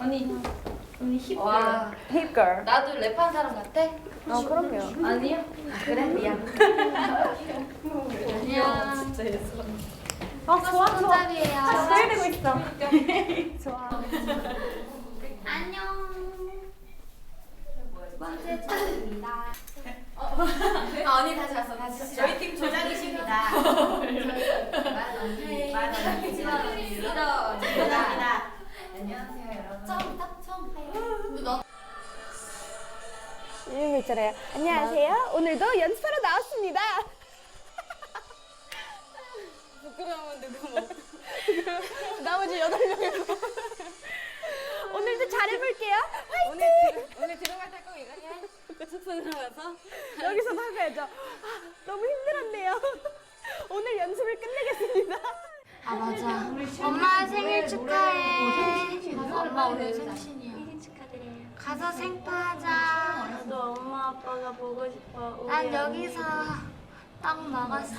언니, 언니 힙. 와, 힙걸. 나도 랩한 사람 같아? 어 그럼요. 아니요? 그래, 미안. 안녕. 진짜 예술. 아 좋아 좋아. 손잡이에요. 같이 되고 있어. 좋아. 안녕. 두 번째 차입니다. 아, 언니 다시 왔어. 다시. 저희 팀 조장이십니다. 만 언니, 리 이런 거 있잖아요. 안녕하세요. 오늘도 연습하러 나왔습니다. 부끄러우면 누구 먹? 나머지 여덟 명에서 오늘도 잘해볼게요. 화이팅! 오늘, 오늘 들어갈 때꼭 이거 해. 숙소 들어가서 여기서 나가야죠. 아, 너무 힘들었네요. 오늘 연습을 끝내겠습니다. 아 맞아. 엄마 생일 축하해. 엄마 오늘 생신이야. 생일 축하드려요. 가서 생파하자. 아빠가 보고 싶어. 난 여기서 떡 먹었어.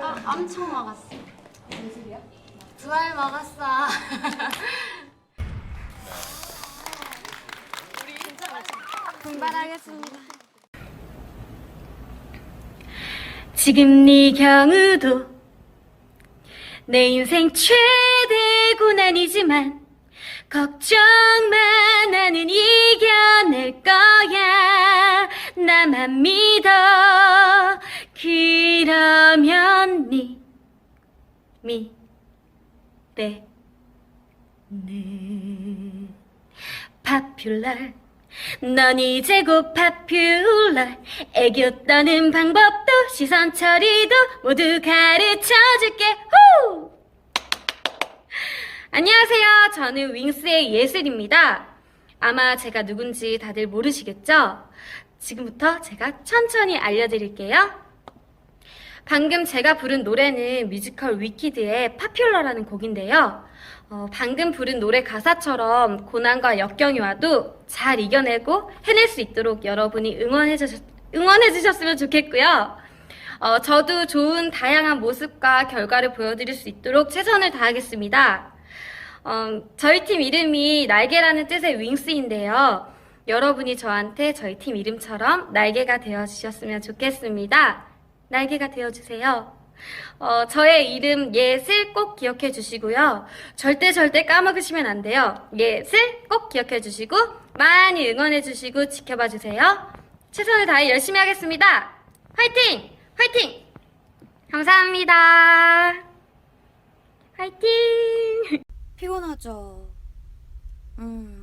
떡 엄청 먹었어. 두 알 먹었어. 분발하겠습니다. 지금 네 경우도 내 인생 최대 고난이지만 걱정만 이겨낼 거야 믿어 그러면 네 미래는 파퓰러 넌 이제 곧 파퓰러 애교 떠는 방법도 시선 처리도 모두 가르쳐줄게. 후! 안녕하세요. 저는 윙스의 예슬입니다. 아마 제가 누군지 다들 모르시겠죠? 지금부터 제가 천천히 알려드릴게요 방금 제가 부른 노래는 뮤지컬 위키드의 파퓰러라는 곡인데요. 어, 방금 부른 노래 가사처럼 고난과 역경이 와도 잘 이겨내고 해낼 수 있도록 여러분이 응원해, 주셨, 응원해 주셨으면 좋겠고요. 어, 저도 좋은 다양한 모습과 결과를 보여드릴 수 있도록 최선을 다하겠습니다. 어, 저희 팀 이름이 날개라는 뜻의 윙스인데요. 여러분이 저한테 저희 팀 이름처럼 날개가 되어 주셨으면 좋겠습니다. 날개가 되어 주세요. 어, 저의 이름 예슬 꼭 기억해 주시고요. 절대 절대 까먹으시면 안 돼요. 예슬 꼭 기억해 주시고 많이 응원해 주시고 지켜봐 주세요. 최선을 다해 열심히 하겠습니다. 화이팅! 화이팅! 감사합니다. 화이팅! 피곤하죠. 음.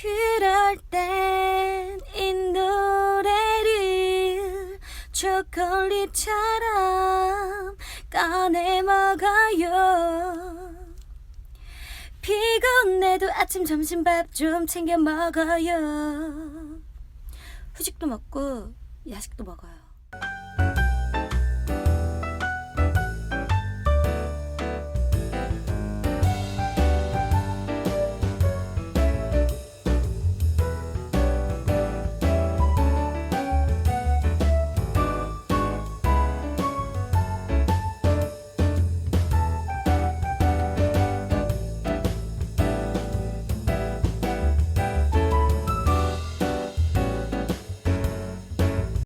그럴 땐 이 노래를 초콜릿처럼 꺼내 먹어요. 피곤해도 아침 점심 밥 좀 챙겨 먹어요. 후식도 먹고 야식도 먹어요.